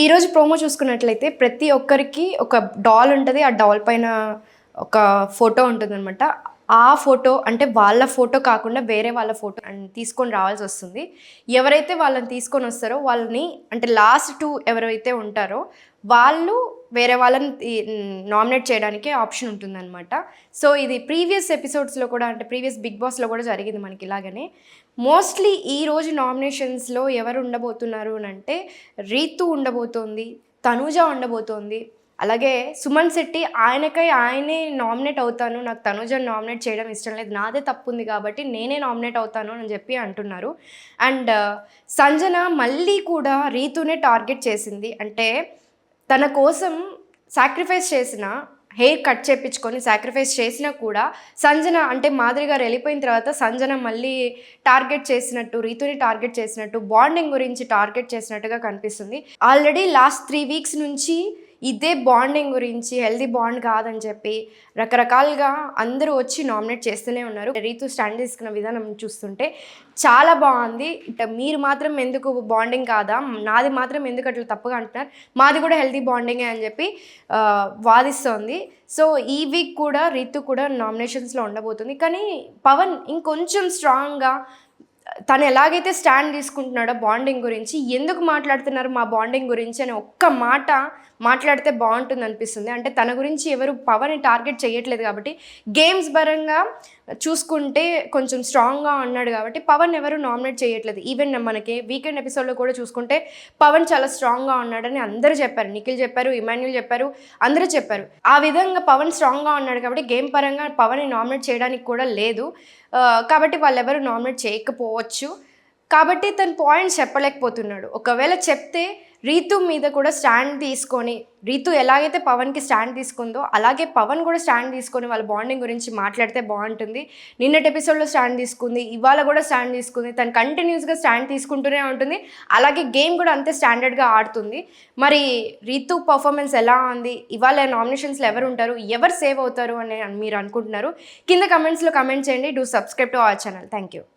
ఈరోజు ప్రోమో చూసుకున్నట్లయితే ప్రతి ఒక్కరికి ఒక డాల్ ఉంటుంది. ఆ డాల్ పైన ఒక ఫోటో ఉంటుంది అనమాట ఆ ఫోటో అంటే వాళ్ళ ఫోటో కాకుండా వేరే వాళ్ళ ఫోటో అండ్ తీసుకొని రావాల్సి వస్తుంది. ఎవరైతే వాళ్ళని తీసుకొని వస్తారో వాళ్ళని అంటే లాస్ట్ టూ ఎవరైతే ఉంటారో వాళ్ళు వేరే వాళ్ళని నామినేట్ చేయడానికి ఆప్షన్ ఉంటుందన్నమాట. సో ఇది ప్రీవియస్ ఎపిసోడ్స్లో కూడా అంటే ప్రీవియస్ బిగ్ బాస్లో కూడా జరిగింది మనకి ఇలాగనే. మోస్ట్లీ ఈ రోజు నామినేషన్స్లో ఎవరు ఉండబోతున్నారు అని అంటే రీతు ఉండబోతోంది తనూజ ఉండబోతోంది. అలాగే సుమన్ శెట్టి ఆయనకై ఆయనే నామినేట్ అవుతాను నాకు తనుజని నామినేట్ చేయడం ఇష్టం లేదు నాదే తప్పు ఉంది కాబట్టి నేనే నామినేట్ అవుతాను అని చెప్పి అంటున్నారు. అండ్ సంజన మళ్ళీ కూడా రీతునే టార్గెట్ చేసింది. అంటే తన కోసం సాక్రిఫైస్ చేసిన హెయిర్ కట్ చేపించుకొని సాక్రిఫైస్ చేసినా కూడా సంజన అంటే మాదిరి గారు వెళ్ళిపోయిన తర్వాత సంజన మళ్ళీ టార్గెట్ చేసినట్టు రీతుని టార్గెట్ చేసినట్టు బాండింగ్ గురించి టార్గెట్ చేసినట్టుగా కనిపిస్తుంది. ఆల్రెడీ లాస్ట్ త్రీ వీక్స్ నుంచి ఇదే బాండింగ్ గురించి హెల్దీ బాండ్ కాదని చెప్పి రకరకాలుగా అందరూ వచ్చి నామినేట్ చేస్తూనే ఉన్నారు. రీతు స్టాండ్ తీసుకున్న విధానం చూస్తుంటే చాలా బాగుంది. ఇట్లా మీరు మాత్రం ఎందుకు బాండింగ్ కాదా? నాది మాత్రం ఎందుకు అట్లా తప్పుగా అంటున్నారు? మాది కూడా హెల్దీ బాండింగే అని చెప్పి వాదిస్తోంది. సో ఈ వీక్ కూడా రీతు కూడా నామినేషన్స్లో ఉండబోతుంది. కానీ పవన్ ఇంకొంచెం స్ట్రాంగ్గా తను ఎలాగైతే స్టాండ్ తీసుకుంటున్నాడో బాండింగ్ గురించి ఎందుకు మాట్లాడుతున్నారు మా బాండింగ్ గురించి అని ఒక్క మాట మాట్లాడితే బాగుంటుంది అనిపిస్తుంది అంటే తన గురించి ఎవరు పవర్ని టార్గెట్ చేయట్లేదు కాబట్టి గేమ్స్ పరంగా చూసుకుంటే కొంచెం స్ట్రాంగ్గా ఉన్నాడు కాబట్టి పవన్ ఎవరు నామినేట్ చేయట్లేదు. ఈవెన్ మనకి వీకెండ్ ఎపిసోడ్లో కూడా చూసుకుంటే పవన్ చాలా స్ట్రాంగ్గా ఉన్నాడని అందరూ చెప్పారు. నిఖిల్ చెప్పారు ఇమాన్యుల్ చెప్పారు అందరూ చెప్పారు. ఆ విధంగా పవన్ స్ట్రాంగ్గా ఉన్నాడు కాబట్టి గేమ్ పరంగా పవన్ని నామినేట్ చేయడానికి కూడా లేదు. కాబట్టి కాబట్టి వాళ్ళెవరు నామినేట్ చేయకపోవచ్చు. కాబట్టి తన పాయింట్స్ చెప్పలేకపోతున్నాడు. ఒకవేళ చెప్తే రీతు మీద కూడా స్టాండ్ తీసుకొని రీతు ఎలాగైతే పవన్కి స్టాండ్ తీసుకుందో అలాగే పవన్ కూడా స్టాండ్ తీసుకొని వాళ్ళ బాండింగ్ గురించి మాట్లాడితే బాగుంటుంది. నిన్నటి ఎపిసోడ్లో స్టాండ్ తీసుకుంది ఇవాళ కూడా స్టాండ్ తీసుకుంది. తను కంటిన్యూస్గా స్టాండ్ తీసుకుంటూనే ఉంటుంది. అలాగే గేమ్ కూడా అంతే స్టాండర్డ్గా ఆడుతుంది. మరి రీతు పర్ఫార్మెన్స్ ఎలా ఉంది? ఇవాళ నామినేషన్స్లో ఎవరు ఉంటారు? ఎవరు సేవ్ అవుతారు అని మీరు అనుకుంటున్నారు? కింద కమెంట్స్లో కమెంట్ చేయండి. Do subscribe to our channel. Thank you